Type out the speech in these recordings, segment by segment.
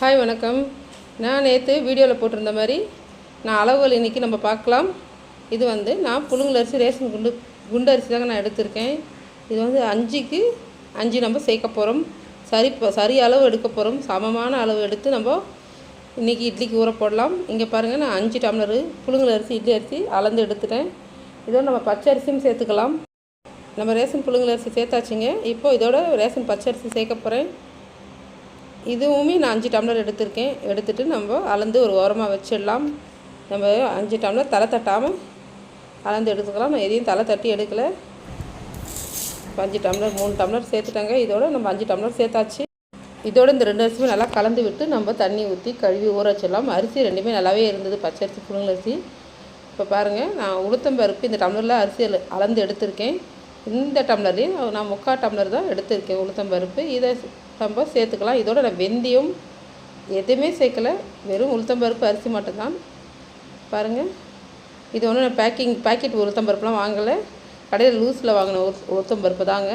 Hi வணக்கம். நான் நேற்று வீடியோவில் போட்டிருந்த மாதிரி நான் அளவுகள் இன்றைக்கி நம்ம பார்க்கலாம். இது வந்து நான் புழுங்கல் அரிசி ரேஷன் குண்டு குண்டு அரிசி தாங்க நான் எடுத்திருக்கேன். இது வந்து அஞ்சுக்கு அஞ்சு நம்ம சேர்க்க போகிறோம் சரி சரி அளவு எடுக்க போகிறோம் சமமான அளவு எடுத்து நம்ம இன்றைக்கி இட்லிக்கு ஊற போடலாம். இங்கே பாருங்கள் நான் அஞ்சு டம்ளரு புழுங்கல் அரிசி இட்லி அரிசி அளந்து எடுத்துட்டேன். இதோட நம்ம பச்சை அரிசியும் சேர்த்துக்கலாம். நம்ம ரேஷன் புழுங்கல் அரிசி சேர்த்தாச்சுங்க. இப்போ இதோட ரேஷன் பச்சை அரிசி சேர்க்க போகிறேன் இதுவுமே நான் அஞ்சு டம்ளர் எடுத்திருக்கேன். எடுத்துகிட்டு நம்ம அளந்து ஒரு ஓரமாக வச்சிடலாம். நம்ம அஞ்சு டம்ளர் தலை தட்டாமல் அளந்து எடுத்துக்கலாம். நான் எதையும் தலை தட்டி எடுக்கலை. அஞ்சு டம்ளர் மூணு டம்ளர் சேர்த்துட்டாங்க. இதோட நம்ம அஞ்சு டம்ளர் சேர்த்தாச்சு. இதோட இந்த ரெண்டு அரிசியுமே நல்லா கலந்து விட்டு நம்ம தண்ணி ஊற்றி கழுவி ஊற வச்சிடலாம். அரிசி ரெண்டுமே நல்லாவே இருந்தது. பச்சை அரிசி புழுங்கல் அரிசி. இப்போ பாருங்கள் நான் உளுத்தம்பருப்பு இந்த டம்ளரில் அரிசி அளந்து எடுத்திருக்கேன். இந்த டம்ளர்லேயும் நான் முக்கால் டம்ளர் தான் எடுத்திருக்கேன் உளுத்தம்பருப்பு இதை நம்ம சேர்த்துக்கலாம். இதோட நான் வெந்தயம் எதுவுமே சேர்க்கல. வெறும் உளுத்தம்பருப்பு அரிசி மட்டும்தான். பாருங்கள் இது ஒன்றும் நான் பேக்கிங் பேக்கெட் உளுத்தம்பருப்புலாம் வாங்கலை. கடையில் லூஸில் வாங்கின உளுத்தம்பருப்பு தாங்க.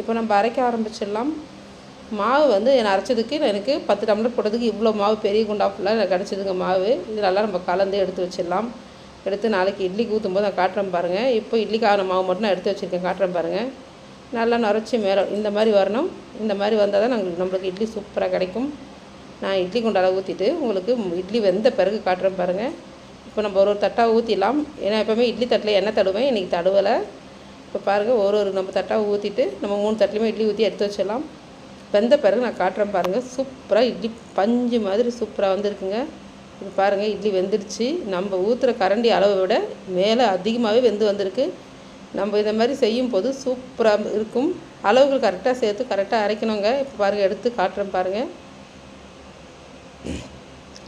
இப்போ நம்ம அரைக்க ஆரம்பிச்சிடலாம். மாவு வந்து நான் அரைச்சதுக்கு எனக்கு பத்து டம்ளர் போட்டதுக்கு இவ்வளோ மாவு பெரிய குண்டா ஃபுல்லாக எனக்கு கிடச்சிதுங்க மாவு. இது நல்லா நம்ம கலந்து எடுத்து வச்சிடலாம். எடுத்து நாளைக்கு இட்லிக்கு ஊற்றும் போது நான் காட்டுறேன் பாருங்கள் இப்போ இட்லிக்கான மாவு மட்டும் நான் எடுத்து வச்சுருக்கேன் காட்டுறேன் பாருங்கள் நல்லா நுரைச்சி மேலே இந்த மாதிரி வரணும். இந்த மாதிரி வந்தால் தான் நாங்கள் நம்மளுக்கு இட்லி சூப்பராக கிடைக்கும். நான் இட்லி குண்டால ஊற்றிட்டு உங்களுக்கு இட்லி வெந்த பிறகு காட்டுறேன் பாருங்கள் இப்போ நம்ம ஒரு ஒரு தட்டாக ஊற்றிடலாம் ஏன்னா எப்போவுமே இட்லி தட்டில் எண்ணெய் தடுவேன் இன்றைக்கி தடுவலை. இப்போ பாருங்கள் ஒரு ஒரு நம்ம தட்டாக ஊற்றிட்டு நம்ம மூணு தட்டிலையுமே இட்லி ஊற்றி எடுத்து வச்சிடலாம். வெந்த பிறகு நான் காட்டுறேன் பாருங்கள் சூப்பராக இட்லி பஞ்சு மாதிரி சூப்பராக வந்துருக்குங்க. இப்போ பாருங்கள் இட்லி வெந்துடுச்சு. நம்ம ஊற்றுற கரண்டி அளவை விட மேலே அதிகமாகவே வெந்து வந்திருக்கு. நம்ம இந்த மாதிரி செய்யும் போது சூப்பராக இருக்கும். அளவுகள் கரெக்டாக சேர்த்து கரெக்டாக அரைக்கணுங்க. இப்போ பாருங்கள் எடுத்து காட்டுறேன் பாருங்கள்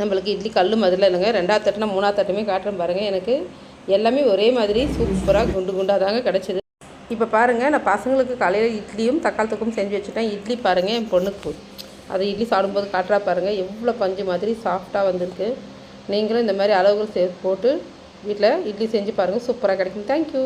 நம்மளுக்கு இட்லி கல் மாதிரிலாம் இல்லைங்க. ரெண்டாவது தட்டுனா மூணாவது தட்டுமே காட்டுறேன் பாருங்கள் எனக்கு எல்லாமே ஒரே மாதிரி சூப்பராக குண்டு குண்டாக தாங்க கிடச்சிது. இப்போ பாருங்கள் நான் பசங்களுக்கு காலையில் இட்லியும் தக்காளி தொக்கும் செஞ்சு வச்சுட்டேன். இட்லி பாருங்கள் என் பொண்ணுக்கு. அது இட்லி சாப்பிடும்போது காட்டுறா பாருங்கள் எவ்வளோ பஞ்சு மாதிரி சாஃப்டாக வந்திருக்கு. நீங்களும் இந்த மாதிரி அளவுகள் சேர்த்து போட்டு வீட்டில் இட்லி செஞ்சு பாருங்கள் சூப்பராக கிடைக்கும். தேங்க்யூ